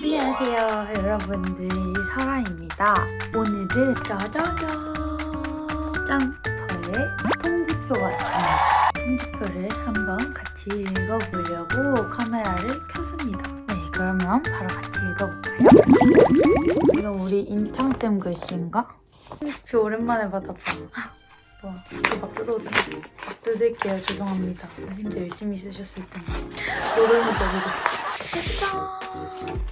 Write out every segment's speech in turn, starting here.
안녕하세요 여러분들 설아입니다 오늘은 짜자잔 짠 저의 통지표가 왔습니다 통지표를 한번 같이 읽어보려고 카메라를 켰습니다 네 그러면 바로 같이 읽어볼까요? 이거 우리 인창쌤 글씨인가? 통지표 오랜만에 받아봐 와, 이거 막 뜯어도 막 뜯을게요. 죄송합니다. 선생님도 열심히 쓰셨을 텐데. 노를 문자 읽었어. 짜잔!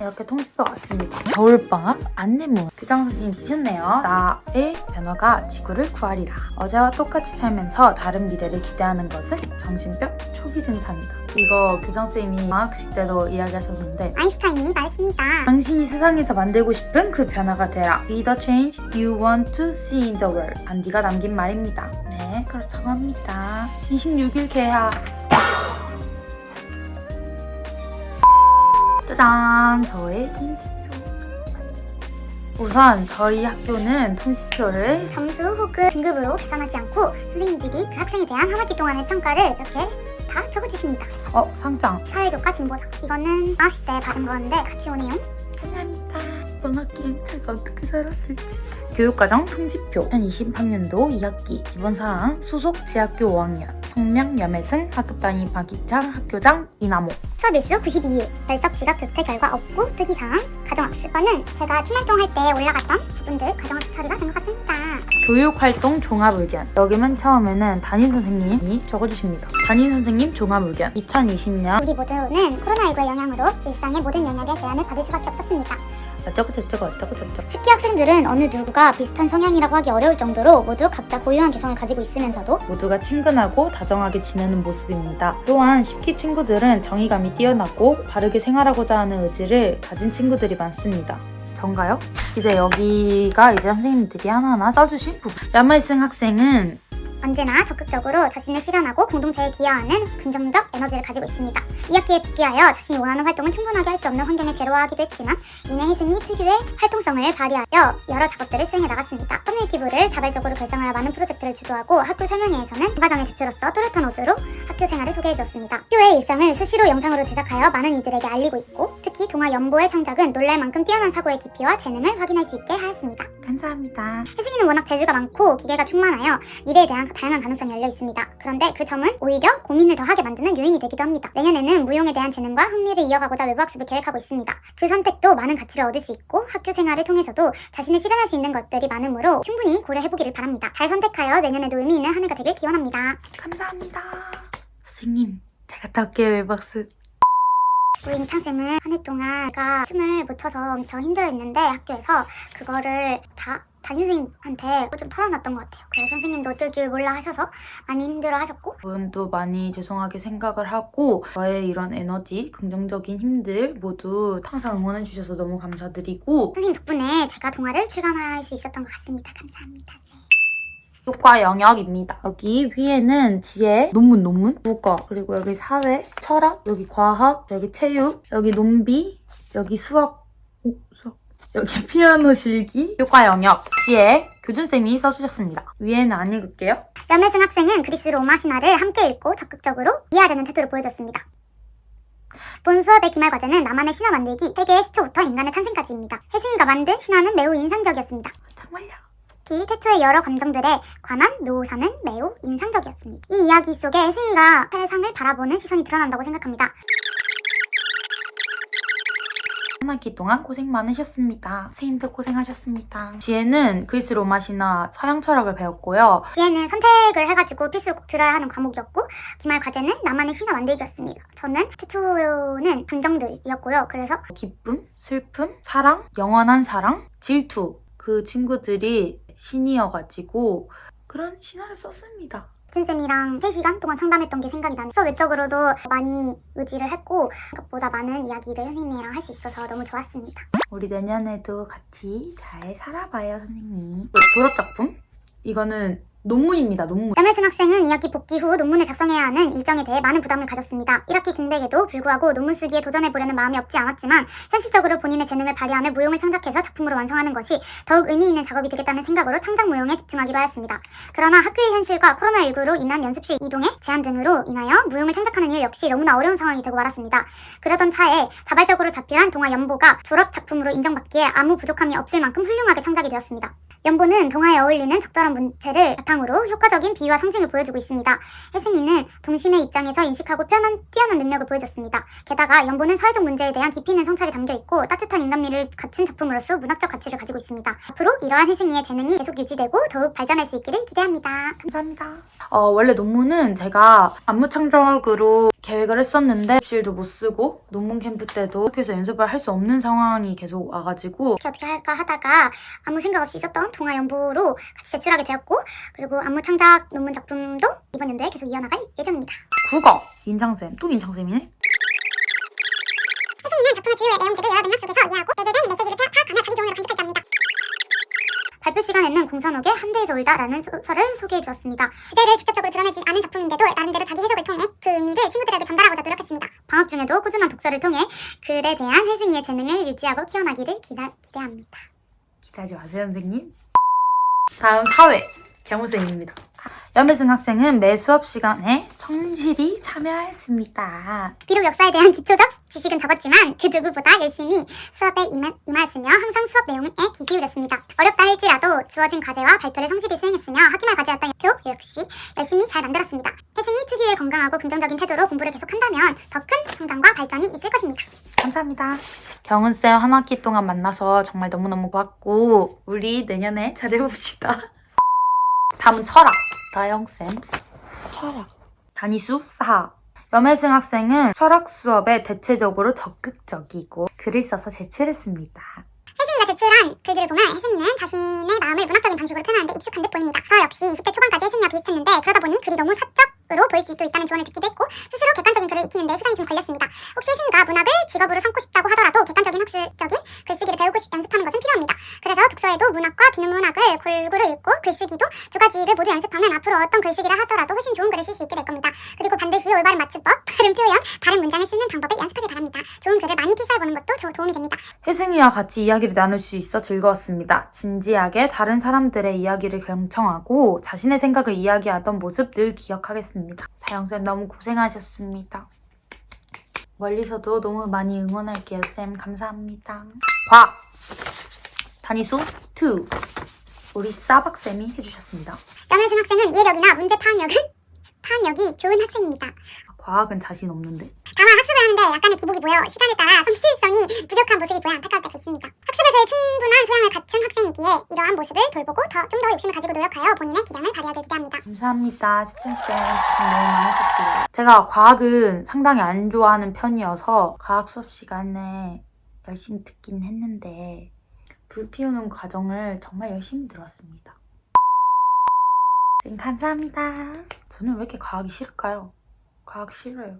이렇게 통지표 왔습니다. 겨울방학 안내문. 교장 선생님 쓰셨네요. 나의 변화가 지구를 구하리라. 어제와 똑같이 살면서 다른 미래를 기대하는 것은 정신병 초기 증상이다. 이거 교장 선생님이 방학식 때도 이야기하셨는데 아인슈타인이 말했습니다. 당신이 세상에서 만들고 싶은 그 변화가 되라. Be the change you want to see in the world. 안디가 남긴 말입니다. 네, 그렇다고 합니다. 26일 개학. 짜잔! 저의 통지표. 우선 저희 학교는 통지표를 점수 혹은 등급으로 계산하지 않고 선생님들이 그 학생에 대한 한 학기 동안의 평가를 이렇게 다 적어주십니다. 어, 상장. 사회교과 진보사. 이거는 나왔을 때 받은 건데 같이 오네요. 감사합니다. 이번 학기는 제가 어떻게 살았을지. 교육과정 통지표 2023년도 2학기 기본 사항 소속 지학교 5학년 성명 염혜승 학급 단위 박이창 학교장 이나모 수업 일수 92일. 별석 지각 조퇴 결과 없고 특이사항 가정학습. 이거는 제가 팀활동할 때 올라갔던 부분들 가정학습 처리가 된 것 같습니다. 교육활동 종합의견 여기 맨 처음에는 담임 선생님이 적어주십니다. 담임 선생님 종합의견 2020년 우리 모두는 코로나19의 영향으로 일상의 모든 영역에 제한을 받을 수밖에 없었습니다. 어쩌고 저쩌고 어쩌고 저쩌고 특히 학생들은 어느 누구가 비슷한 성향이라고 하기 어려울 정도로 모두 각자 고유한 개성을 가지고 있으면서도 모두가 친근하고 다정하게 지내는 모습입니다. 또한 10기 친구들은 정의감이 뛰어나고 바르게 생활하고자 하는 의지를 가진 친구들이 많습니다. 전가요? 이제 여기가 이제 선생님들이 하나하나 써주신 부분. 야말승 학생은 언제나 적극적으로 자신을 실현하고 공동체에 기여하는 긍정적 에너지를 가지고 있습니다. 2학기에 복귀하여 자신이 원하는 활동을 충분하게 할 수 없는 환경에 괴로워하기도 했지만 이내 혜승이 특유의 활동성을 발휘하여 여러 작업들을 수행해 나갔습니다. 커뮤니티부를 자발적으로 결성하여 많은 프로젝트를 주도하고 학교 설명회에서는 문과장의 대표로서 또렷한 어조로 학교 생활을 소개해 주었습니다. 학교의 일상을 수시로 영상으로 제작하여 많은 이들에게 알리고 있고 특히 동아 연보의 창작은 놀랄 만큼 뛰어난 사고의 깊이와 재능을 확인할 수 있게 하였습니다. 감사합니다. 혜승이는 워낙 재주가 많고 기계가 충만하여 미래에 대한 다양한 가능성이 열려 있습니다. 그런데 그 점은 오히려 고민을 더하게 만드는 요인이 되기도 합니다. 내년에는 무용에 대한 재능과 흥미를 이어가고자 외부 학습을 계획하고 있습니다. 그 선택도 많은 가치를 얻을 수 있고 학교 생활을 통해서도 자신을 실현할 수 있는 것들이 많으므로 충분히 고려해보기를 바랍니다. 잘 선택하여 내년에도 의미 있는 한 해가 되길 기원합니다. 감사합니다. 선생님, 잘 갔다 올게요, 외박스. 우리 임창쌤은 한 해 동안 제가 춤을 못 춰서 엄청 힘들어했는데 학교에서 그거를 다 담임 선생님한테 좀 털어놨던 것 같아요. 그래서 선생님도 어쩔 줄 몰라 하셔서 많이 힘들어 하셨고 분도 많이 죄송하게 생각을 하고 저의 이런 에너지, 긍정적인 힘들 모두 항상 응원해 주셔서 너무 감사드리고 선생님 덕분에 제가 동아를 출간할 수 있었던 것 같습니다. 감사합니다. 교과 영역입니다. 여기 위에는 지혜, 논문, 논문, 국어, 그리고 여기 사회, 철학, 여기 과학, 여기 체육, 여기 논비, 여기 수학, 오, 수학. 여기 피아노 실기, 교과 영역, 지혜, 교준쌤이 써주셨습니다. 위에는 안 읽을게요. 염혜승 학생은 그리스 로마 신화를 함께 읽고 적극적으로 이해하려는 태도를 보여줬습니다. 본 수업의 기말 과제는 나만의 신화 만들기, 세계의 시초부터 인간의 탄생까지입니다. 혜승이가 만든 신화는 매우 인상적이었습니다. 정말요? 특히 태초의 여러 감정들에 관한 묘사는 매우 인상적이었습니다. 이 이야기 속에 혜승이가 세상을 바라보는 시선이 드러난다고 생각합니다. 한 학기 동안 고생 많으셨습니다. 선생님도 고생하셨습니다. 지혜는 그리스 로마 신화 서양 철학을 배웠고요. 뒤에는 선택을 해가지고 필수로 꼭 들어야 하는 과목이었고 기말 과제는 나만의 신화 만들기였습니다. 저는 태초는 감정들이었고요. 그래서 기쁨, 슬픔, 사랑, 영원한 사랑, 질투. 그 친구들이 신이어가지고 그런 신화를 썼습니다. 준쌤이랑 3시간 동안 상담했던 게 생각이 나는 수업 외적으로도 많이 의지를 했고 생각보다 많은 이야기를 선생님이랑 할 수 있어서 너무 좋았습니다. 우리 내년에도 같이 잘 살아봐요, 선생님. 졸업작품? 이거는 논문입니다. 논문. 염혜순 학생은 2학기 복귀 후 논문을 작성해야 하는 일정에 대해 많은 부담을 가졌습니다. 1학기 공백에도 불구하고 논문 쓰기에 도전해 보려는 마음이 없지 않았지만 현실적으로 본인의 재능을 발휘하며 무용을 창작해서 작품으로 완성하는 것이 더욱 의미 있는 작업이 되겠다는 생각으로 창작 무용에 집중하기로 하였습니다. 그러나 학교의 현실과 코로나19로 인한 연습실 이동의 제한 등으로 인하여 무용을 창작하는 일 역시 너무나 어려운 상황이 되고 말았습니다. 그러던 차에 자발적으로 잡혀한 동화 연보가 졸업 작품으로 인정받기에 아무 부족함이 없을 만큼 훌륭하게 창작이 되었습니다. 연보는 동화에 어울리는 적절한 문체를 바탕으로 효과적인 비유와 상징을 보여주고 있습니다. 혜승이는 동심의 입장에서 인식하고 표현한 뛰어난 능력을 보여줬습니다. 게다가 연보는 사회적 문제에 대한 깊이 있는 성찰이 담겨 있고 따뜻한 인간미를 갖춘 작품으로서 문학적 가치를 가지고 있습니다. 앞으로 이러한 혜승이의 재능이 계속 유지되고 더욱 발전할 수 있기를 기대합니다. 감사합니다. 어, 원래 논문은 제가 안무 창작으로 계획을 했었는데 실도 못 쓰고 논문 캠프 때도 학교에서 연습을 할 수 없는 상황이 계속 와가지고 어떻게 어떻게 할까 하다가 아무 생각 없이 있었던 동화 연보로 같이 제출하게 되었고 그리고 안무 창작 논문 작품도 이번 연도에 계속 이어나갈 예정입니다. 국어 인창쌤 또 인창쌤이네. 혜승이는 작품의 주요의 내용들을 여러 맥락 속에서 이해하고 내재된 메시지를 파악하며 자기 좋은으로 간직할 자입니다. 발표 시간에는 공선옥의 한대에서 울다라는 소설을 소개해 주었습니다. 주제를 직접적으로 드러내지 않은 작품인데도 나름대로 자기 해석을 통해 그 의미를 친구들에게 전달하고자 노력했습니다. 방학 중에도 꾸준한 독서를 통해 글에 대한 혜승이의 재능을 유지하고 키워나기를 기다, 기대합니다. 기대하지 마세요 선생님. 다음 사회 경우쌤입니다. 염혜승 학생은 매 수업 시간에 성실히 참여했습니다. 비록 역사에 대한 기초적 지식은 적었지만 그 누구보다 열심히 수업에 임하, 임하였으며 항상 수업 내용에 귀 기울였습니다. 어렵다 할지라도 주어진 과제와 발표를 성실히 수행했으며 학기말 과제였던 표 역시 열심히 잘 만들었습니다. 혜승이 특유의 건강하고 긍정적인 태도로 공부를 계속한다면 더 큰 성장과 발전이 있을 것입니다. 감사합니다. 경은쌤 한 학기 동안 만나서 정말 너무너무 고맙고 우리 내년에 잘해봅시다. 다음은 철학. 다영쌤. 철학. 단위수 4. 염혜승 학생은 철학 수업에 대체적으로 적극적이고 글을 써서 제출했습니다. 혜승이가 제출한 글들을 보면 혜승이는 자신의 마음을 문학적인 방식으로 표현하는데 익숙한 듯 보입니다. 저 역시 20대 초반까지 혜승이와 비슷했는데 그러다 보니 글이 너무 사적으로 보일 수도 있다는 조언을 듣기도 했고 스스로 객관적인 글을 익히는데 시간이 좀 걸렸습니다. 혹시 혜승이가 문학을 직업으로 삼고 싶다고 하더라도 객관적인 학술적인 글쓰기를 배우고 싶, 연습하는 것은 필요합니다. 그래서 독서에도 문학과 비문학을 골고루 읽고 글쓰기도 두 가지를 모두 연습하면 앞으로 어떤 글쓰기를 하더라도 훨씬 좋은 글을 쓸 수 있게 될 겁니다. 그리고 반드시 올바른 맞춤법, 바른 표현, 바른 문장을 쓰는 방법을 연습하길 바랍니다. 좋은 글을 많이 필사해보는 것도 조- 도움이 됩니다. 혜승이와 같이 이야기를 나눌 수 있어 즐거웠습니다. 진지하게 다른 사람들의 이야기를 경청하고 자신의 생각을 이야기하던 모습 늘 기억하겠습니다. 다영쌤 너무 고생하셨습니다. 멀리서도 너무 많이 응원할게요, 쌤. 감사합니다. 과학! 단위수 2. 우리 싸박쌤이 해주셨습니다. 염혜승 학생은 이해력이나 문제 파악력은 파악력이 좋은 학생입니다. 과학은 자신 없는데. 다만 학습을 하는데 약간의 기복이 보여 시간에 따라 성실성이 부족한 모습이 보여 안타까울 때가 있습니다. 학습에서의 충분한 소양을 갖춘 학생이기에 이러한 모습을 돌보고 더, 좀더 욕심을 가지고 노력하여 본인의 기량을 발휘하길 기대합니다. 감사합니다. 고생 너무 많으셨어요. 제가 과학은 상당히 안 좋아하는 편이어서 과학 수업 시간에 열심히 듣긴 했는데 불 피우는 과정을 정말 열심히 들었습니다. 쌤 감사합니다. 저는 왜 이렇게 과학이 싫을까요? 과학 싫어요.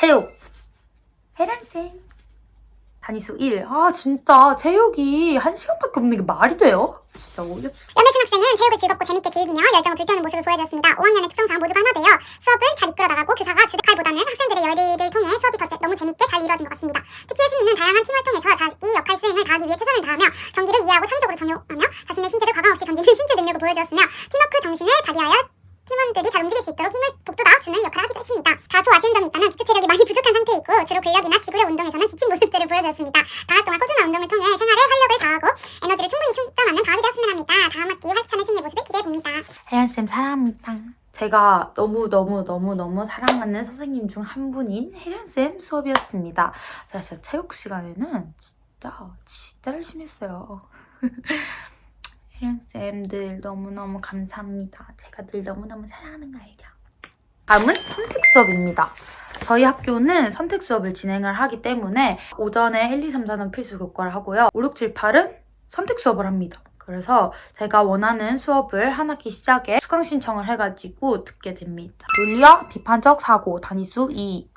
체육! 혜란쌤 단위수 1. 아 진짜 체육이 한 시간밖에 없는 게 말이 돼요? 진짜 어이없어. 염혜승 학생은 체육을 즐겁고 재밌게 즐기며 열정을 불태우는 모습을 보여줬습니다. 5학년의 특성상 모두가 하나 되어 수업을 잘 기 역할 수행을 다하기 위해 최선을 다하며 경기를 이해하고 창의적으로 적용하며 자신의 신체를 과감 없이 던지는 신체 능력을 보여주었으며 팀워크 정신을 발휘하여 팀원들이 잘 움직일 수 있도록 힘을 북돋아 주는 역할을 하기도 했습니다. 다소 아쉬운 점이 있다면 기초 체력이 많이 부족한 상태이고 주로 근력이나 지구력 운동에서는 지친 모습들을 보여주었습니다. 방학 동안 꾸준한 운동을 통해 생활에 활력을 가하고 에너지를 충분히 충전하는 방학이 되었으면 합니다. 다음 학기 활기찬 혜승이의 모습을 기대해봅니다. 혜연쌤 사랑합니다. 제가 너무너무너무너무 사랑하는 선생님 중 한 분인 혜연쌤 수업이었습니다. 진짜 체육 시간에는 진짜 진짜 열심히 했어요. 혜연쌤 늘 너무너무 감사합니다. 제가 늘 너무너무 사랑하는 거 알죠? 다음은 선택 수업입니다. 저희 학교는 선택 수업을 진행을 하기 때문에 오전에 1, 2, 3, 4는 필수 교과를 하고요. 5, 6, 7, 8은 선택 수업을 합니다. 그래서 제가 원하는 수업을 한 학기 시작에 수강 신청을 해가지고 듣게 됩니다. 논리와 비판적 사고 단위수 2.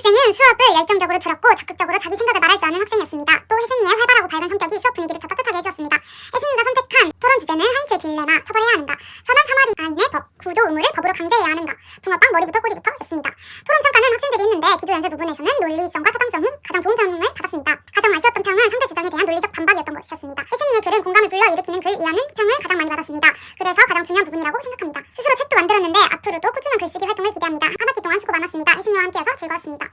학생은 수업을 열정적으로 들었고 적극적으로 자기 생각을 말할 줄 아는 학생이었습니다. 또 혜승이의 활발하고 밝은 성격이 수업 분위기를 더 따뜻하게 해주었습니다. 혜승이가 선택한 토론 주제는 하인츠의 딜레마, 처벌해야 한다. 선한 사마리 아인의 법, 구조 의무를 법으로 강제해야 하는가. 붕어빵 머리부터 꼬리부터 였습니다. 토론 평가는 학생들이 했는데 기조 연설 부분에서는 논리성과 타당성이 가장 좋은 평을 받았습니다. 가장 아쉬웠던 평은 상대 주장에 대한 논리적 반박이었던 것이었습니다. 혜승이의 글은 공감을 불러일으키는 글이라는 평을 가장 많이 받았습니다. 그래서 가장 중요한 부분이라고 생각합니다. 스스로 책도 만들었는데 앞으로도 꾸준한 글쓰기 활동을 기대합니다. 한 학기 동안 수고 많았습니다. 혜승이와 함께해서 즐거웠습니다.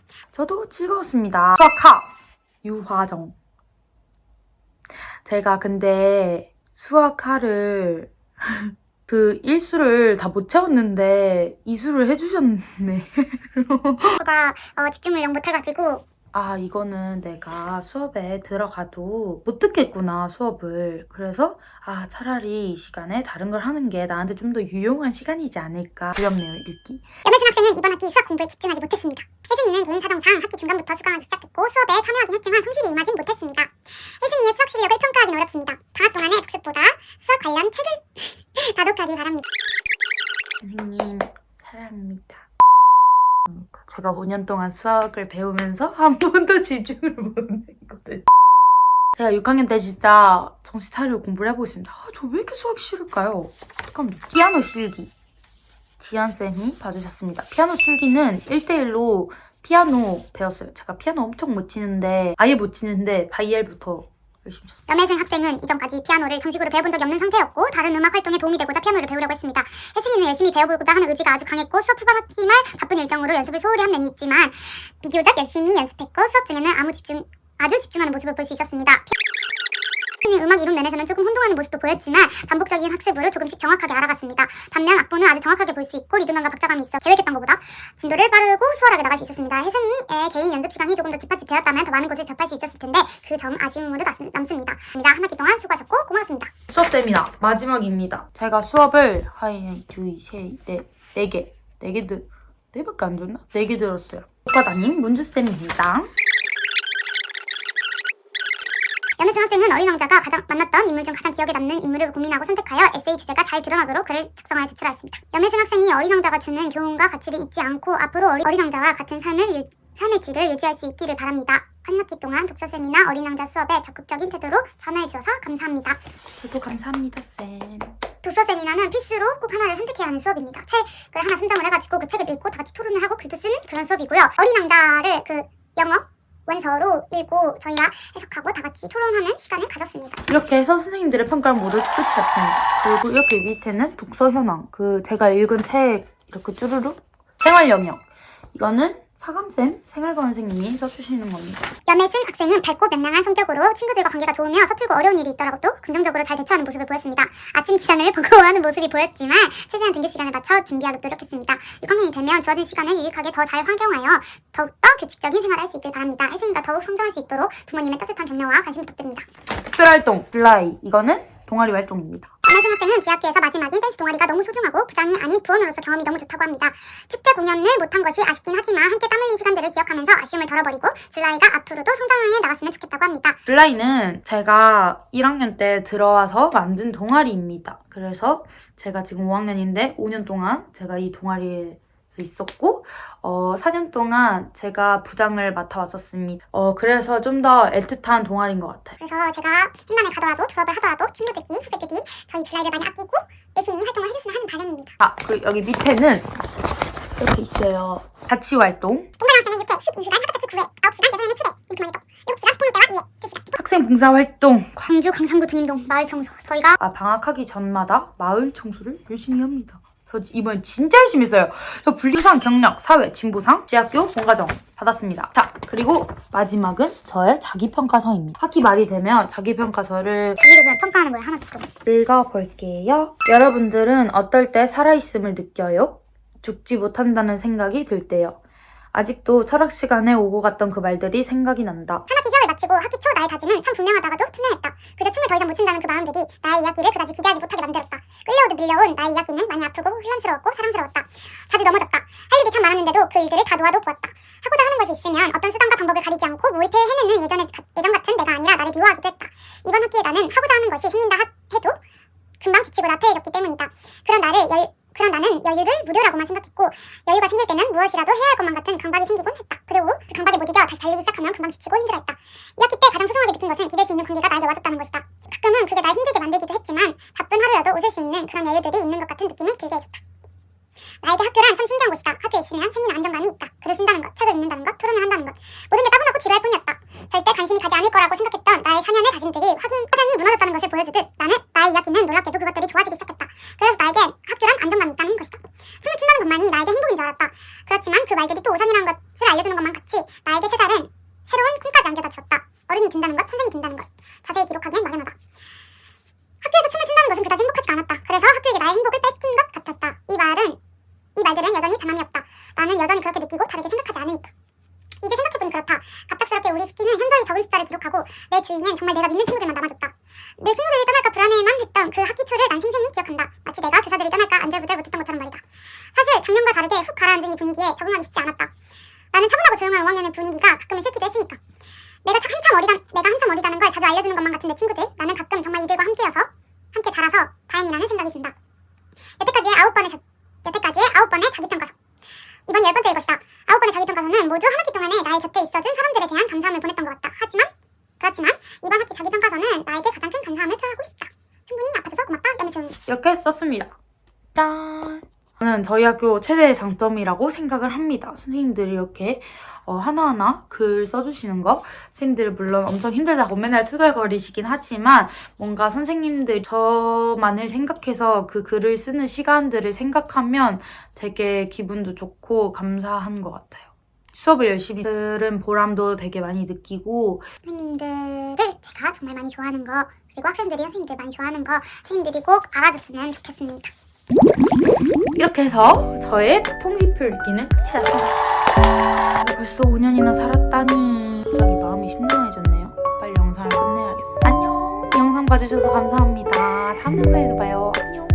학하 유화정. 제가 근데 수학하를 그 일수를 다 못 채웠는데 이수를 해주셨네. 제가 어, 집중을 영 못해가지고 아, 이거는 내가 수업에 들어가도 못 듣겠구나, 수업을. 그래서, 아, 차라리 이 시간에 다른 걸 하는 게 나한테 좀 더 유용한 시간이지 않을까. 두렵네요, 읽기. 염혜진 학생은 이번 학기 수학 공부에 집중하지 못했습니다. 혜승이는 개인 사정상 학기 중간부터 수강하기 시작했고 수업에 참여하긴 했지만 성실히 임하진 못했습니다. 혜승이의 수학 실력을 평가하기는 어렵습니다. 방학 동안의 복습보다 수학 관련 책을 다독하기 바랍니다. 선생님, 사랑합니다. 제가 5년 동안 수학을 배우면서 한 번도 집중을 못했거든요. 제가 6학년 때 진짜 정신 차리고 공부를 해보겠습니다. 아, 저 왜 이렇게 수학이 싫을까요? 잠깐만요. 피아노 실기. 지연쌤이 봐주셨습니다. 피아노 실기는 1대1로 피아노 배웠어요. 제가 피아노 엄청 못 치는데, 아예 못 치는데, 바이엘부터. 염혜승 학생은 이전까지 피아노를 정식으로 배워본 적이 없는 상태였고 다른 음악 활동에 도움이 되고자 피아노를 배우려고 했습니다. 혜승이는 열심히 배워보고자 하는 의지가 아주 강했고 수업 후반 학기 말 바쁜 일정으로 연습을 소홀히 한 면이 있지만 비교적 열심히 연습했고 수업 중에는 아무 집중 아주 집중하는 모습을 볼 수 있었습니다. 혜승이 음악 이론 면에서는 조금 혼동하는 모습도 보였지만 반복적인 학습으로 조금씩 정확하게 알아갔습니다. 반면 악보는 아주 정확하게 볼 수 있고 리듬감과 박자감이 있어 계획했던 것보다 진도를 빠르고 수월하게 나갈 수 있었습니다. 혜승이의 개인 연습 시간이 조금 더 뒷받침되었다면 더 많은 곳을 접할 수 있었을 텐데 그 점 아쉬움으로 남- 남습니다. 한 학기 동안 수고하셨고 고맙습니다. 수업 세미나 마지막입니다. 제가 수업을 하이 두이 세네네 개, 네개 들, 네 밖에 안 들었나? 네개 들었어요. 교과담임 문주 쌤입니다. 염혜승 학생은 어린 왕자가 가장 만났던 인물 중 가장 기억에 남는 인물을 고민하고 선택하여 에세이 주제가 잘 드러나도록 글을 작성하여 제출하였습니다. 염혜승 학생이 어린 왕자가 주는 교훈과 가치를 잊지 않고 앞으로 어린, 어린 왕자와 같은 삶을 유, 삶의 질을 유지할 수 있기를 바랍니다. 한 학기 동안 독서 세미나 어린 왕자 수업에 적극적인 태도로 참여해 주셔서 감사합니다. 저도 감사합니다 쌤. 독서 세미나는 필수로 꼭 하나를 선택해야 하는 수업입니다. 책을 하나 선정을 해가지고 그 책을 읽고 다 같이 토론을 하고 글도 쓰는 그런 수업이고요. 어린 왕자를 그 영어 원서로 읽고 저희가 해석하고 다 같이 토론하는 시간을 가졌습니다. 이렇게 해서 선생님들의 평가를 모두 끝이 났습니다. 그리고 이렇게 밑에는 독서 현황. 그 제가 읽은 책 이렇게 쭈루룩 생활 영역. 이거는 사감쌤 생활관 선생님이 써주시는 겁니다. 염혜승 학생은 밝고 명랑한 성격으로 친구들과 관계가 좋으며 서툴고 어려운 일이 있더라도 긍정적으로 잘 대처하는 모습을 보였습니다. 아침 기상을 버거워하는 모습이 보였지만 최대한 등교 시간에 맞춰 준비하도록 노력했습니다. 6학년이 되면 주어진 시간을 유익하게 더 잘 활용하여 더욱더 규칙적인 생활을 할 수 있길 바랍니다. 혜승이가 더욱 성장할 수 있도록 부모님의 따뜻한 격려와 관심 부탁드립니다. 특별활동 블라이. 이거는 동아리 활동입니다. 염혜승 학생은 재학기에서 마지막인 댄스 동아리가 너무 소중하고 부장이 아닌 부원으로서 경험이 너무 좋다고 합니다. 축제 공연을 못한 것이 아쉽긴 하지만 함께 땀 흘린 시간들을 기억하면서 아쉬움을 덜어버리고 줄라이가 앞으로도 성장해 나갔으면 좋겠다고 합니다. 블라이는 제가 1학년 때 들어와서 만든 동아리입니다. 그래서 제가 지금 5학년인데 5년 동안 제가 이 동아리에 있었고 어, 4년 동안 제가 부장을 맡아왔었습니다. 어, 그래서 좀 더 애틋한 동아리인 것 같아요. 그래서 제가 힘만에 가더라도 졸업을 하더라도 친구들이 후배들이 저희 줄라이를 많이 아끼고 열심히 활동을 해줬으면 하는 바람입니다. 아, 그 여기 밑에는 이렇게 있어요. 자치 활동, 학생은 6회 12시간 학교까지 9회 9시간 6회는 7회 이렇게 많이 또 7시간 통일 때와 2회 2시간 학생 봉사 활동. 광주 광산구 등림동 마을 청소 저희가 아, 방학하기 전마다 마을 청소를 열심히 합니다. 저 이번에 진짜 열심히 했어요. 저 분류상, 경력, 사회, 진보상, 지학교, 본과정 받았습니다. 자, 그리고 마지막은 저의 자기평가서입니다. 학기 말이 되면 자기평가서를 자기를 그냥 평가하는 거예요 하나 좀 읽어볼게요. 여러분들은 어떨 때 살아있음을 느껴요? 죽지 못한다는 생각이 들 때요. 아직도 철학 시간에 오고 갔던 그 말들이 생각이 난다. 한 학기 휴학을 마치고 학기 초 나의 다짐은 참 분명하다가도 투명했다. 그저 춤을 더 이상 못 춘다는 그 마음들이 나의 이야기를 그다지 기대하지 못하게 만들었다. 끌려오듯 밀려온 나의 이야기는 많이 아프고 혼란스러웠고 사랑스러웠다. 자주 넘어졌다. 할 일이 참 많았는데도 그 일들을 다 놓아도 보았다. 하고자 하는 것이 있으면 어떤 수단과 방법을 가리지 않고 몰입해 해내는 예전에, 예전 같은 내가 아니라 나를 미워하기도 했다. 이번 학기에 나는 하고자 하는 것이 생긴다 하- 해도 금방 지치고 나태해졌기 때문이다. 그런 나를 열, 그런 나는 여유를 무료라고만 생각했고 여유가 생길 때는 무엇이라도 해야 할 것만 같은 강박이 생기곤 했다. 그리고 그 강박에 못 이겨 다시 달리기 시작하면 금방 지치고 힘들어했다. 이 학기 때 가장 소중하게 느낀 것은 기댈 수 있는 관계가 나에게 와줬다는 것이다. 가끔은 그게 날 힘들게 만들기도 했지만 바쁜 하루여도 웃을 수 있는 그런 여유들이 있는 것 같은 느낌을 들게 해줬다. 나에게 학교란 참 신기한 곳이다. 학교에 있으면 생기는 안정감이 있다. 글을 쓴다는 것, 책을 읽는다는 것, 토론을 한다는 것. 모든 게 따분하고 지루할 뿐이었다. 절대 관심이 가지 않을 거라고 생각했던 나의 4년의 다짐들이 확인, 확연히 무너졌다는 것을 보여주듯 나는 나의 이야기는 놀랍게도 그것들이 좋아지기 시작했다. 그래서 나에게 학교란 안정감이 있다는 것이다. 춤을 춘다는 것만이 나에게 행복인 줄 알았다. 그렇지만 그 말들이 또 우산이라는 것을 알려주는 것만 같이 나에게 세 달은 세 된다는 것, 선생이 된다는 것. 자세히 기록하기엔 막연하다. 학교에서 춤을 춘다는 것은 그다지 행복하지가 않았다. 그래서 학교에게 나의 행복을 뺏긴 것 같았다. 이 말은 나는 여전히 그렇게 느끼고 다르게 생각하지 않으니까. 이제 생각해보니 그렇다. 갑작스럽게 우리 시키는 현저히 적은 숫자를 기록하고 내 주위엔 정말 내가 믿는 친구들만 남아줬다. 내 친구들이 떠날까 불안해만 했던 그 학기 초를 난 생생히 기억한다. 마치 내가 교사들이 떠날까 안절부절 못했던 것처럼 말이다. 사실 작년과 다르게 훅 가라앉은 이 분위기에 적응하기 쉽지 않았다. 나는 차분하고 조용한 5학년의 분위기가 가끔은 싫기도 했으니까. 내가 참- 한참 어리다, 내가 한참 어리다는 걸 자주 알려주는 것만 같은 내 친구들. 나는 가끔 정말 이들과 함께여서 함께 자라서 다행이라는 생각이 든다. 여태까지의 아홉 번의 자, 여태까지의 아홉 번의 자기 평가서. 이번 열 번째일 것이다. 아홉 번의 자기평가서는 모두 한 학기 동안에 나의 곁에 있어준 사람들에 대한 감사함을 보냈던 것 같다. 하지만 그렇지만 이번 학기 자기평가서는 나에게 가장 큰 감사함을 표하고 싶다. 충분히 아파줘서 고맙다. 연애승. 이렇게 썼습니다. 짠! 저는 저희 학교 최대의 장점이라고 생각을 합니다. 선생님들이 이렇게 어, 하나하나 글 써주시는 거. 선생님들 물론 엄청 힘들다고 맨날 투덜거리시긴 하지만 뭔가 선생님들 저만을 생각해서 그 글을 쓰는 시간들을 생각하면 되게 기분도 좋고 감사한 것 같아요. 수업을 열심히 들은 보람도 되게 많이 느끼고 선생님들을 제가 정말 많이 좋아하는 거 그리고 학생들이 선생님들 많이 좋아하는 거 선생님들이 꼭 알아줬으면 좋겠습니다. 이렇게 해서 저의 통지표 읽기는 끝이 났습니다. 벌써 5년이나 살았다니 갑자기 마음이 심란해졌네요. 빨리 영상을 끝내야겠어. 안녕. 이 영상 봐주셔서 감사합니다. 다음 영상에서 봐요. 안녕.